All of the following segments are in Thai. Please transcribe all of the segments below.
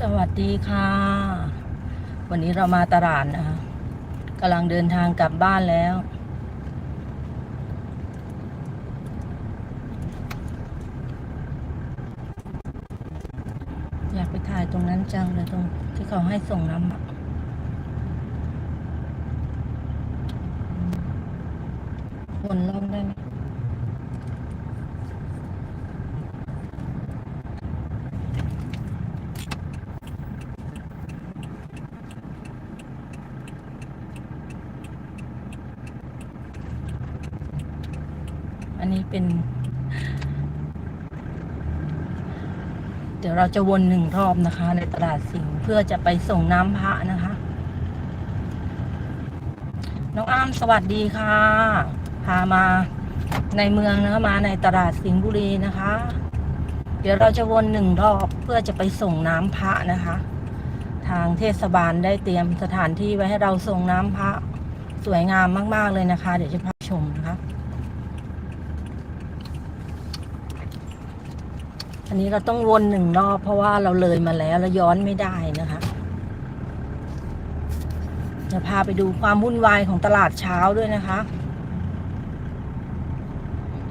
สวัสดีค่ะ วันนี้เรามาตลาดนะคะกำลังเดินทางกลับบ้านแล้ว อยากไปถ่ายตรงนั้นจังเลยตรงที่เขาให้ส่งน้ำอะวนรอบได้ไหม เป็น เดี๋ยวเราจะวนหนึ่งรอบนะคะ ในตลาดสิงเพื่อจะไปส่งน้ำพระนะคะ น้องอ้ามสวัสดีค่ะ พามาในเมืองนะคะมาในตลาดสิงห์บุรีนะคะ เดี๋ยวเราจะวนหนึ่งรอบเพื่อจะไปส่งน้ำพระนะคะ ทางเทศบาลได้เตรียมสถานที่ไว้ให้เราส่งน้ำพระสวยงามมาก ๆ เลยนะคะ เดี๋ยวจะพาชมนะคะ อันนี้เราต้องวนหนึ่งรอบเพราะว่าเราเลยมาแล้วแล้วย้อนไม่ได้นะคะจะพาไปดูความวุ่นวายของตลาดเช้าด้วยนะคะ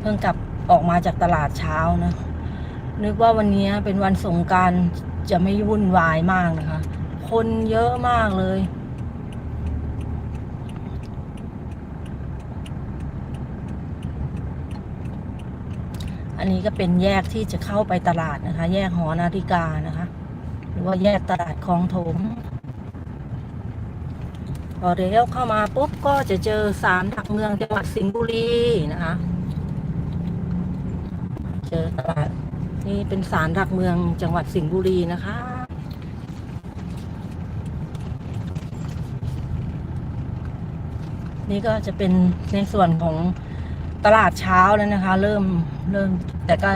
เพิ่งกลับออกมาจากตลาดเช้านะ นึกว่าวันนี้เป็นวันสงการจะไม่วุ่นวายมากนะคะ คนเยอะมากเลย อันนี้ก็เป็นแยกที่จะเข้าไปตลาดนะคะ แยกหอนาฬิกานะคะ หรือว่าแยกตลาดคลองถม พอเลี้ยวเข้ามาปุ๊บก็จะเจอศาลหลักเมืองจังหวัดสิงห์บุรีนะคะ เจอตลาดนี่เป็นศาลหลักเมืองจังหวัดสิงห์บุรีนะคะนี่ก็จะเป็นในส่วนของตลาดเช้าแล้วนะคะ เริ่มเริ่ม แต่ก็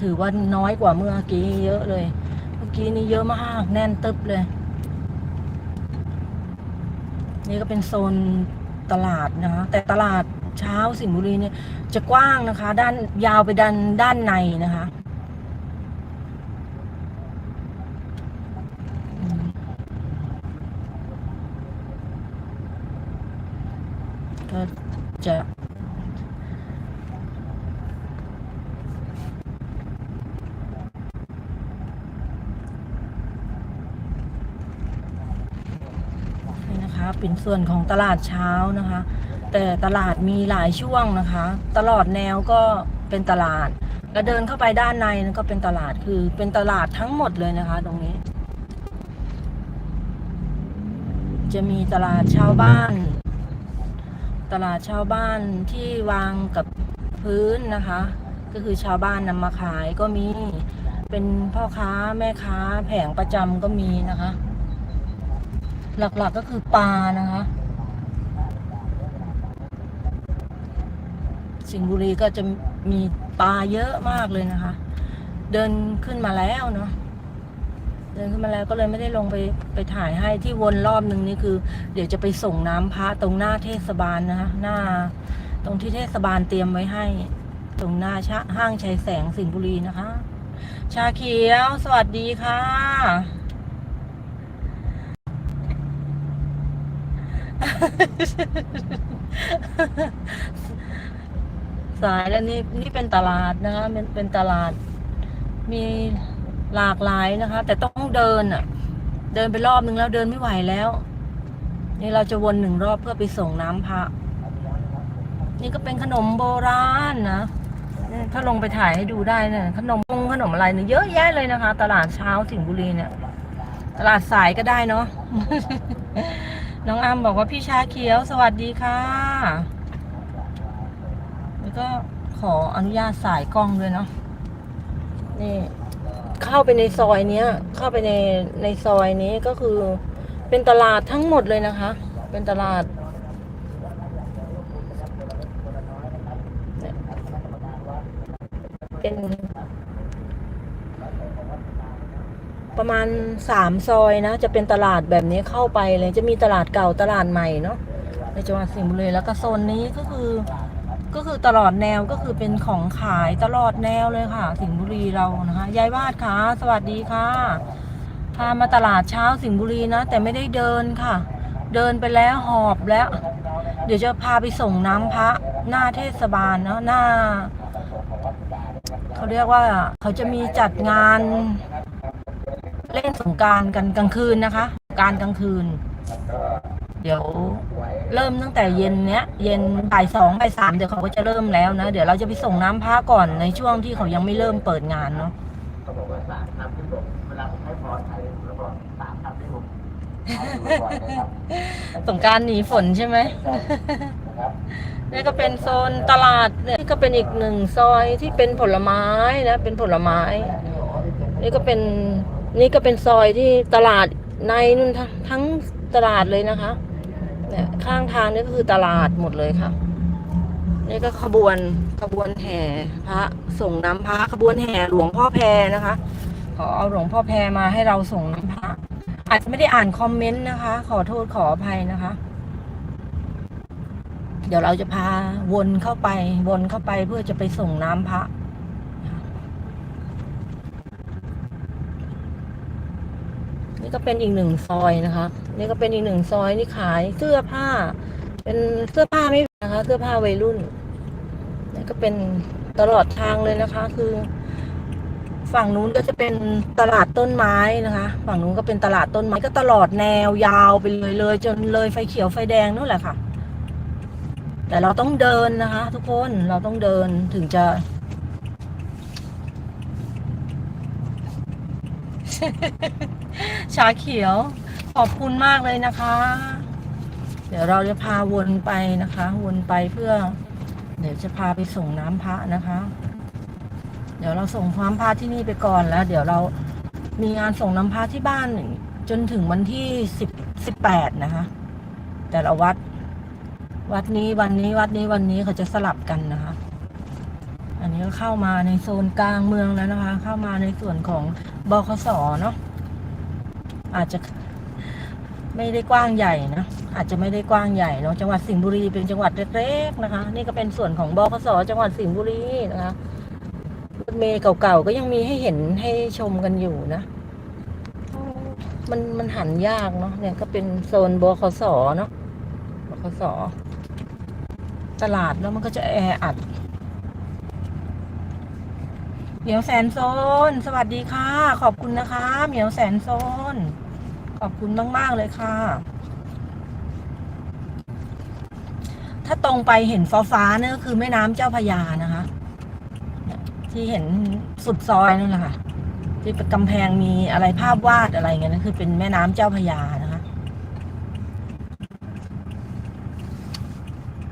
ถือว่าน้อยกว่าเมื่อกี้เยอะเลย เมื่อกี้นี่เยอะมากแน่นตึบเลย นี่ก็เป็นโซนตลาดนะคะแต่ตลาดเช้าสิงห์บุรีเนี่ยจะกว้างนะคะ ด้านยาวไปด้านด้านในนะคะอืมก็จะ นี่นะคะ เป็นส่วนของตลาดเช้านะคะ แต่ตลาดมีหลายช่วงนะคะ ตลอดแนวก็เป็นตลาด แล้วเดินเข้าไปด้านในนั่นก็เป็นตลาดคือเป็นตลาดทั้งหมดเลยนะคะ ตรงนี้ จะมีตลาดชาวบ้าน ตลาดชาวบ้านที่วางกับพื้นนะคะ ก็คือชาวบ้านนำมาขายก็มีเป็นพ่อค้าแม่ค้าแผงประจำก็มีนะคะ หลักๆก็คือปลานะคะ สิงห์บุรีก็จะมีปลาเยอะมากเลยนะคะ เดินขึ้นมาแล้วเนาะเดินขึ้นมาแล้วก็เลยไม่ได้ลงไปไปถ่ายให้ที่วนรอบหนึ่งนี่คือ เดี๋ยวจะไปส่งน้ำพระตรงหน้าเทศบาลนะคะหน้า ตรงที่เทศบาลเตรียมไว้ให้ ตรงหน้าชห้างชัยแสงสิงห์บุรีนะคะ ชาเขียว สวัสดีค่ะ สายแล้วนี่นี่เป็นตลาดนะคะเป็นเป็นตลาด มีหลากหลายนะคะ แต่ต้องเดินอะ เดินไปรอบนึงแล้วเดินไม่ไหวแล้ว นี่เราจะวนหนึ่งรอบเพื่อไปส่งน้ำพระ นี่ก็เป็นขนมโบราณนะถ้าลงไปถ่ายให้ดูได้เนี่ยขนมปงขนมอะไรเนี่ยเยอะแยะเลยนะคะ ตลาดเช้าสิงห์บุรีเนี่ย ตลาดสายก็ได้เนาะ น้องอ้ำบอกว่าพี่ชาเขียวสวัสดีค่ะ แล้วก็ขออนุญาตสายกล้องด้วยเนาะนี่เข้าไปในซอยเนี้ย เข้าไปในในซอยนี้ก็คือเป็นตลาดทั้งหมดเลยนะคะ เป็นตลาดเป็น ประมาณสามซอยนะ จะเป็นตลาดแบบนี้เข้าไปเลย จะมีตลาดเก่าตลาดใหม่เนาะในจังหวัดสิงห์บุรีแล้วก็โซนนี้ก็คือก็คือตลอดแนวก็คือเป็นของขายตลอดแนวเลยค่ะ สิงห์บุรีเรานะคะยายวาดค่ะสวัสดีค่ะพามาตลาดเช้าสิงห์บุรีนะ แต่ไม่ได้เดินค่ะ เดินไปแล้วหอบแล้ว เดี๋ยวจะพาไปส่งน้ำพระหน้าเทศบาลเนาะหน้าเขาเรียกว่าเขาจะมีจัดงาน เล่นสงกรารกันกลางคืนนะคะ การกลางคืน เดี๋ยวเริ่มตั้งแต่เย็นเนี้ย เย็นบ่ายสองบ่ายสามเดี๋ยวเขาก็จะเริ่มแล้วนะ เดี๋ยวเราจะไปส่งน้ำพระก่อนในช่วงที่เขายังไม่เริ่มเปิดงานเนาะเขาบอกว่าสามคำที่ผมเวลาผมให้พรใครแล้วบอกสามคำที่ผมให้บ่อยๆนะครับสงกรารหนีฝนใช่ไหมนะครับนี่ก็เป็นโซนตลาดเนี่ยนี่ก็เป็นอีกหนึ่งซอยที่เป็นผลไม้นะ เป็นผลไม้ นี่ก็เป็น นี่ก็เป็นซอยที่ตลาดในนู่นทั้งตลาดเลยนะคะเนี่ยข้างทางนี่ก็คือตลาดหมดเลยค่ะ นี่ก็ขบวนขบวนแห่พระส่งน้ำพระขบวนแห่หลวงพ่อแพรนะคะ ขอเอาหลวงพ่อแพรมาให้เราส่งน้ำพระอาจจะไม่ได้อ่านคอมเมนต์นะคะ ขอโทษขออภัยนะคะ เดี๋ยวเราจะพาวนเข้าไป วนเข้าไปเพื่อจะไปส่งน้ำพระ นี่ก็เป็นอีกหนึ่งซอยนะคะ นี่ก็เป็นอีกหนึ่งซอยนี่ขายเสื้อผ้า เป็นเสื้อผ้าไม่นะคะ เสื้อผ้าวัยรุ่นนี่ก็เป็นตลอดทางเลยนะคะ คือ ฝั่งนู้นก็จะเป็นตลาดต้นไม้นะคะ ฝั่งนู้นก็เป็นตลาดต้นไม้ก็ตลอดแนวยาวไปเลยเลย จนเลยไฟเขียวไฟแดงนู่นแหละค่ะ แต่เราต้องเดินนะคะ ทุกคนเราต้องเดินถึงจะ ชาเขียว ขอบคุณมากเลยนะคะ เดี๋ยวเราจะพาวนไปนะคะ วนไปเพื่อ เดี๋ยวจะพาไปส่งน้ำพระนะคะ เดี๋ยวเราส่งน้ำพระที่นี่ไปก่อนแล้ว เดี๋ยวเรามีงานส่งน้ำพระที่บ้านจนถึงวันที่สิบสิบแปดนะคะ แต่ละวัด วัดนี้วันนี้วัดนี้วันนี้เขาจะสลับกันนะ นี้ก็เข้ามาในโซนกลางเมืองแล้วนะคะ เข้ามาในส่วนของบคสเนาะอาจจะไม่ได้กว้างใหญ่นะอาจจะไม่ได้กว้างใหญ่เนาะจังหวัดสิงห์บุรีเป็นจังหวัดเล็กๆนะคะ นี่ก็เป็นส่วนของบคสจังหวัดสิงห์บุรีนะคะรถเมย์เก่าๆก็ยังมีให้เห็นให้ชมกันอยู่นะมันมันหันยากเนาะเนี่ยก็เป็นโซนบคสเนาะบคสตลาดแล้วมันก็จะแออัด เหมียวแสนโซน สวัสดีค่ะ ขอบคุณนะคะ เหมียวแสนโซน ขอบคุณมาก ๆ เลยค่ะ ถ้าตรงไปเห็นฟ้าฟ้าๆเนี่ยก็คือแม่น้ำเจ้าพยานะคะ ที่เห็นสุดซอยนั่นแหละค่ะ ที่กำแพงมีอะไรภาพวาดอะไรเงี้ยนั่นคือเป็นแม่น้ำเจ้าพยานะคะ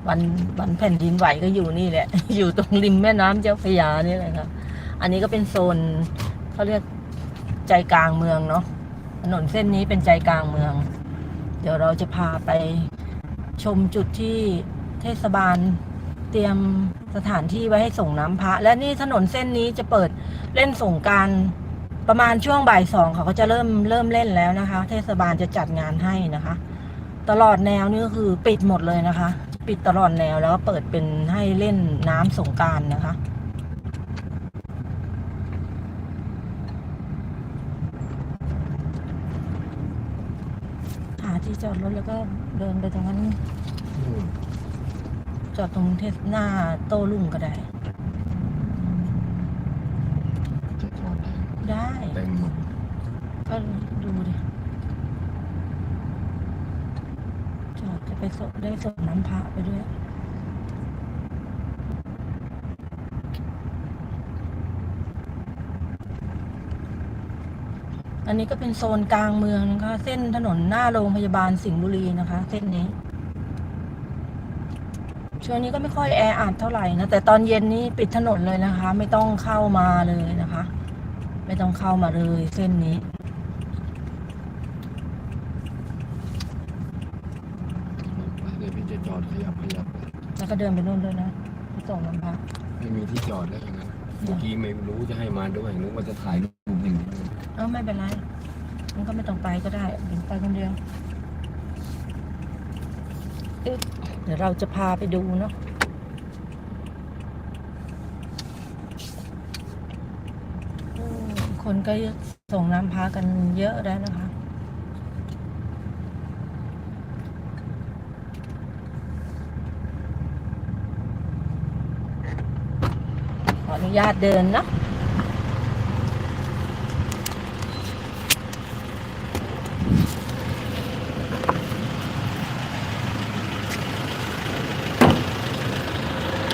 วันวันแผ่นดินไหวก็อยู่นี่แหละ อยู่ตรงริมแม่น้ำเจ้าพยานี่แหละค่ะ อันนี้ก็เป็นโซนเขาเรียกใจกลางเมืองเนาะถนนเส้นนี้เป็นใจกลางเมือง เดี๋ยวเราจะพาไปชมจุดที่เทศบาลเตรียมสถานที่ไว้ให้ส่งน้ำพระ และนี่ถนนเส้นนี้จะเปิดเล่นสงการประมาณช่วงบ่ายสองเขาก็จะเริ่มเริ่มเล่นแล้วนะคะ เทศบาลจะจัดงานให้นะคะ ตลอดแนวนี่ก็คือปิดหมดเลยนะคะ ปิดตลอดแนวแล้วเปิดเป็นให้เล่นน้ำสงการนะคะ หาที่ จอดรถแล้วก็เดินไปตรงนั้น จอดตรงเทศหน้าโต้รุ่งก็ได้ จะจอดได้ ได้เต็มหมดก็ดูดิ จอดจะไปส่งได้ส่งน้ำพระไปด้วย อันนี้ก็เป็นโซนกลางเมืองนะคะ เส้นถนนหน้าโรงพยาบาลสิงห์บุรีนะคะ เส้นนี้ ช่วงนี้ก็ไม่ค่อยแออัดเท่าไหร่นะ แต่ตอนเย็นนี้ปิดถนนเลยนะคะ ไม่ต้องเข้ามาเลยนะคะ ไม่ต้องเข้ามาเลยเส้นนี้เดี๋ยวพี่จะจอดขยับขยับแล้วก็เดินไปนู่นด้วยนะไปส่งน้ำพระไม่มีที่จอดแล้วอย่างนั้นเมื่อกี้ไม่รู้จะให้มาด้วยนึกว่าจะถ่ายรูปอย่าง เออไม่เป็นไรมันก็ไม่ต้องไปก็ได้เดี๋ยวไปคนเดียวเดี๋ยวเราจะพาไปดูเนาะคนก็ส่งน้ำพากันเยอะแล้วนะคะ ขออนุญาตเดินนะ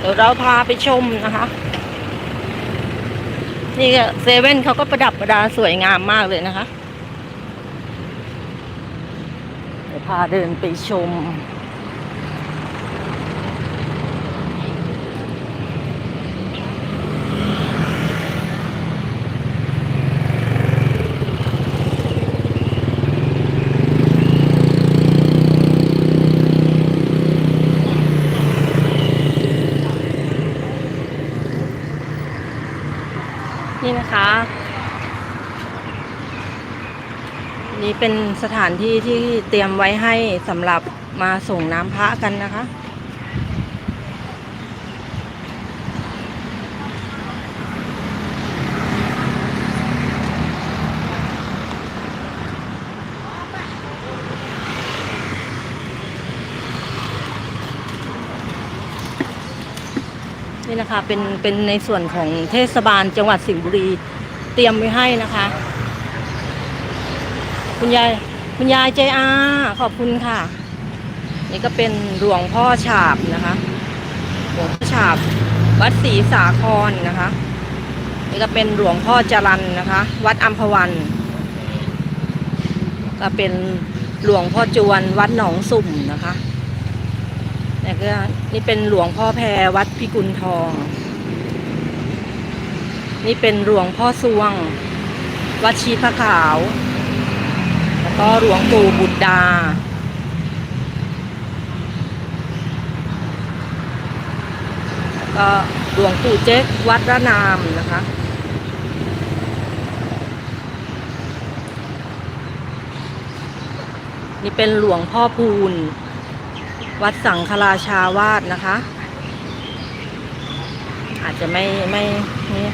เดี๋ยวเราพาไปชมนะคะ นี่เซเว่นเขาก็ประดับประดาสวยงามมากเลยนะคะ เดี๋ยวพาเดินไปชม นี่นะคะ นี่เป็นสถานที่ที่เตรียมไว้ให้สำหรับมาส่งน้ำพระกันนะคะ นี่นะคะเป็นเป็นในส่วนของเทศบาลจังหวัดสิงห์บุรีเตรียมไว้ให้นะคะ คุณยายคุณยายใจอาขอบคุณค่ะ นี่ก็เป็นหลวงพ่อฉาบนะคะหลวงพ่อฉาบวัดศรีสาครนะคะ นี่ก็เป็นหลวงพ่อจรันนะคะ วัดอัมพวัน ก็เป็นหลวงพ่อจวนวัดหนองสุ่มนะคะ แล้วก็นี่เป็นหลวงพ่อแพรวัดพิกุลทอง นี่เป็นหลวงพ่อสวง วัดชีพระขาว แล้วก็หลวงปู่บุตรดา แล้วก็หลวงปู่เจ๊กวัดระนามนะคะนี่เป็นหลวงพ่อพูน วัดสังฆราชาวาสนะคะ อาจจะไม่ไม่นี่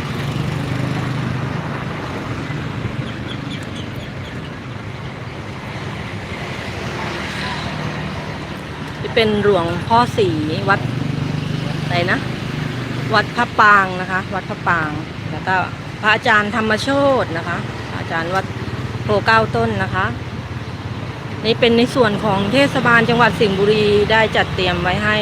นี่เป็นหลวงพ่อสีวัดอะไหนะ วัดพระปางนะคะ วัดพระปาง แล้วก็พระอาจารย์ธรรมโชตนะคะพระอาจารย์วัดโพเก้าต้นนะคะ นี่เป็นในส่วนของเทศบาลจังหวัดสิงห์บุรีได้จัดเตรียมไว้ให้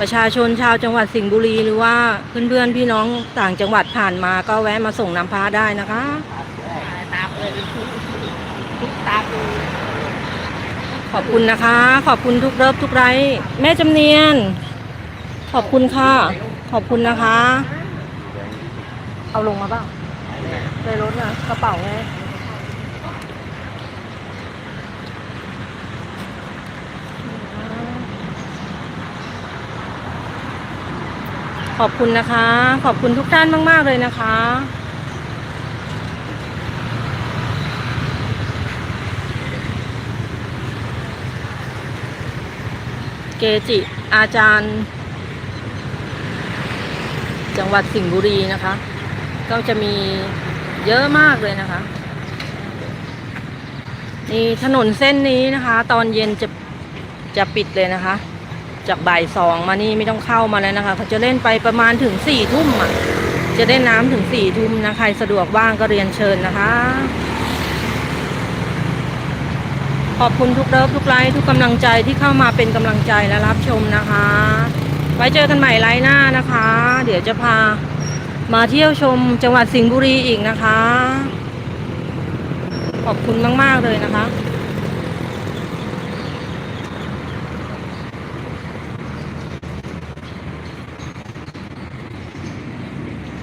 ประชาชนชาวจังหวัดสิงห์บุรีหรือว่าเพื่อนๆพี่น้องต่างจังหวัดผ่านมาก็แวะมาส่งน้ำพระได้นะคะตามเลยทุกตาดูขอบคุณนะคะ ขอบคุณทุกเลิฟทุกไลค์แม่จำเนียน ขอบคุณค่ะ ขอบคุณนะคะ เอาลงมาเปล่าในรถนะกระเป๋าไง ขอบคุณนะคะ ขอบคุณทุกท่านมาก ๆ เลยนะคะ เกจิอาจารย์ จังหวัดสิงห์บุรีนะคะ ก็จะมีเยอะมากเลยนะคะนี่ถนนเส้นนี้นะคะ ตอนเย็นจะจะปิดเลยนะคะ จากบ่ายสองมานี่ไม่ต้องเข้ามาแล้วนะคะเขาจะเล่นไปประมาณถึงสี่ทุ่มอะจะได้น้ำถึงสี่ทุ่มนะใครสะดวกว่างก็เรียนเชิญนะคะ ขอบคุณทุกเลิฟทุกไลค์ทุกกำลังใจที่เข้ามาเป็นกำลังใจและรับชมนะคะ ไว้เจอกันใหม่ไลฟ์หน้านะคะ เดี๋ยวจะพามาเที่ยวชมจังหวัดสิงห์บุรีอีกนะคะ ขอบคุณมาก ๆ เลยนะคะ